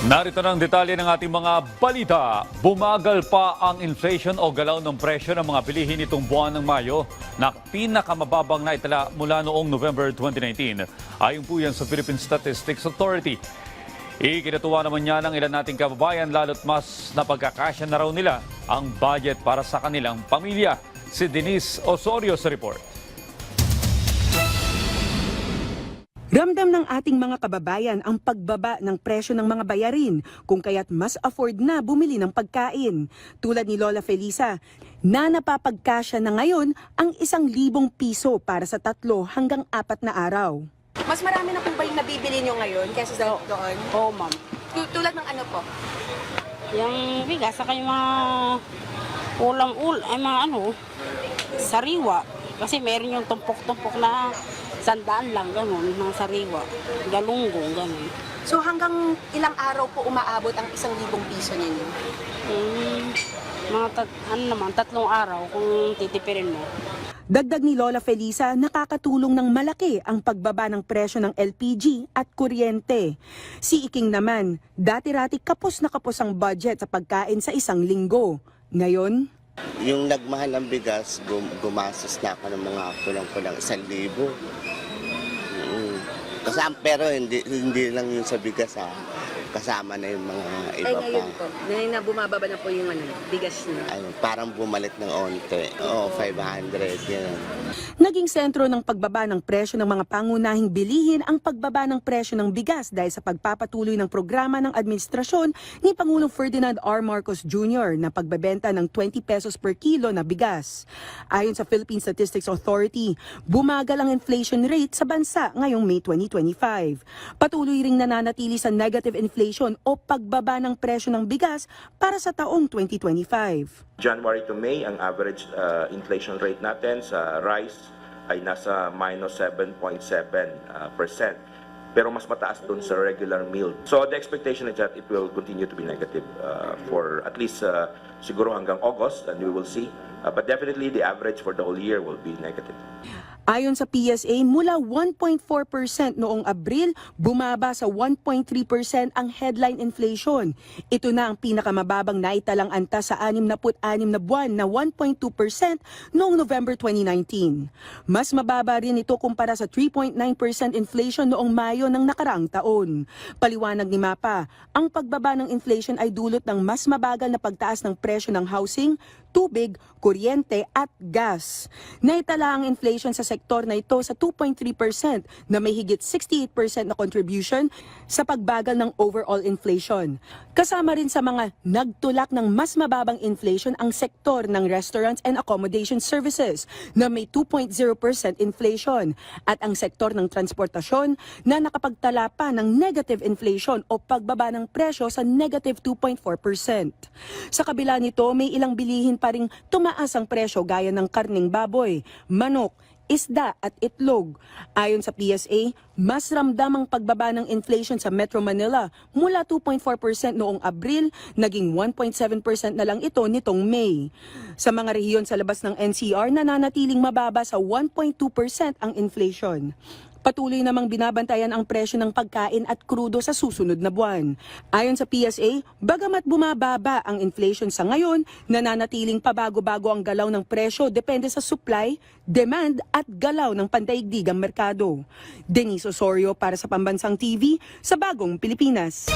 Narito ng detalye ng ating mga balita. Bumagal pa ang inflation o galaw ng presyo ng mga bilihin nitong buwan ng Mayo na pinakamababang na itala mula noong November 2019. Ayon po yan sa Philippine Statistics Authority. Ikinatuwa naman niya ng ilan nating kababayan lalo't mas napagkakasya na raw nila ang budget para sa kanilang pamilya. Si Denise Osorio sa report. Ramdam ng ating mga kababayan ang pagbaba ng presyo ng mga bayarin kung kaya't mas afford na bumili ng pagkain. Tulad ni Lola Felisa, na napapagkasya na ngayon ang isang libong piso para sa tatlo hanggang apat na araw. Mas marami na po ba yung nabibili nyo ngayon kaysa sa doon? Oo, ma'am. Tu- tulad ng ano po? Yung bigas, saka yung mga ulam-ul, ay mga ano, sariwa. Kasi meron yung tumpok-tumpok na sandaan lang, ganun, mga sariwa. Galunggong, ganun. So hanggang ilang araw po umaabot ang isang libong piso ninyo? Hmm, mga tat, ano naman, tatlong araw kung titipirin mo. Dagdag ni Lola Felisa, nakakatulong ng malaki ang pagbaba ng presyo ng LPG at kuryente. Si Iking naman, dati-rati kapos na kapos ang budget sa pagkain sa isang linggo. Ngayon, Yung nagmahal ang bigas, gum gumastos na ako ng mga kulang-kulang isang libo. Mm. Kasama, pero hindi, hindi lang yung sa bigas ha. Kasama na yung mga iba pa. po, na, na bumababa na po yung ano, bigas niyo. Ayun, parang bumalik ng onte. Oo, 500. Yan. Naging sentro ng pagbaba ng presyo ng mga pangunahing bilihin ang pagbaba ng presyo ng bigas dahil sa pagpapatuloy ng programa ng administrasyon ni Pangulong Ferdinand R. Marcos Jr. na pagbebenta ng 20 pesos per kilo na bigas. Ayon sa Philippine Statistics Authority, bumagal ang inflation rate sa bansa ngayong May 2025. Patuloy ring nananatili sa negative inflation o pagbaba ng presyo ng bigas para sa taong 2025. January to May, ang average uh, inflation rate natin sa rice ay nasa minus 7.7 uh, percent. Pero mas mataas dun sa regular meal. So the expectation is that it will continue to be negative uh, for at least uh, siguro hanggang August and we will see. Uh, but definitely the average for the whole year will be negative. Ayon sa PSA, mula 1.4% noong Abril, bumaba sa 1.3% ang headline inflation. Ito na ang pinakamababang naitalang antas sa 66 na buwan na 1.2% noong November 2019. Mas mababa rin ito kumpara sa 3.9% inflation noong Mayo ng nakaraang taon. Paliwanag ni Mapa, ang pagbaba ng inflation ay dulot ng mas mabagal na pagtaas ng presyo ng housing, tubig, kuryente at gas. Naitala ang inflation sa sektor na ito sa 2.3% na may higit 68% na contribution sa pagbagal ng overall inflation. Kasama rin sa mga nagtulak ng mas mababang inflation ang sektor ng restaurants and accommodation services na may 2.0% inflation at ang sektor ng transportasyon na nakapagtala pa ng negative inflation o pagbaba ng presyo sa negative 2.4%. Sa kabila nito, may ilang bilihin pa ring tumaas ang presyo gaya ng karning baboy, manok, isda at itlog. Ayon sa PSA, mas ramdam ang pagbaba ng inflation sa Metro Manila mula 2.4% noong Abril, naging 1.7% na lang ito nitong May. Sa mga rehiyon sa labas ng NCR, nananatiling mababa sa 1.2% ang inflation. Patuloy namang binabantayan ang presyo ng pagkain at krudo sa susunod na buwan. Ayon sa PSA, bagamat bumababa ang inflation sa ngayon, nananatiling pabago-bago ang galaw ng presyo depende sa supply, demand at galaw ng pandaigdigang merkado. Denise Osorio para sa Pambansang TV sa Bagong Pilipinas.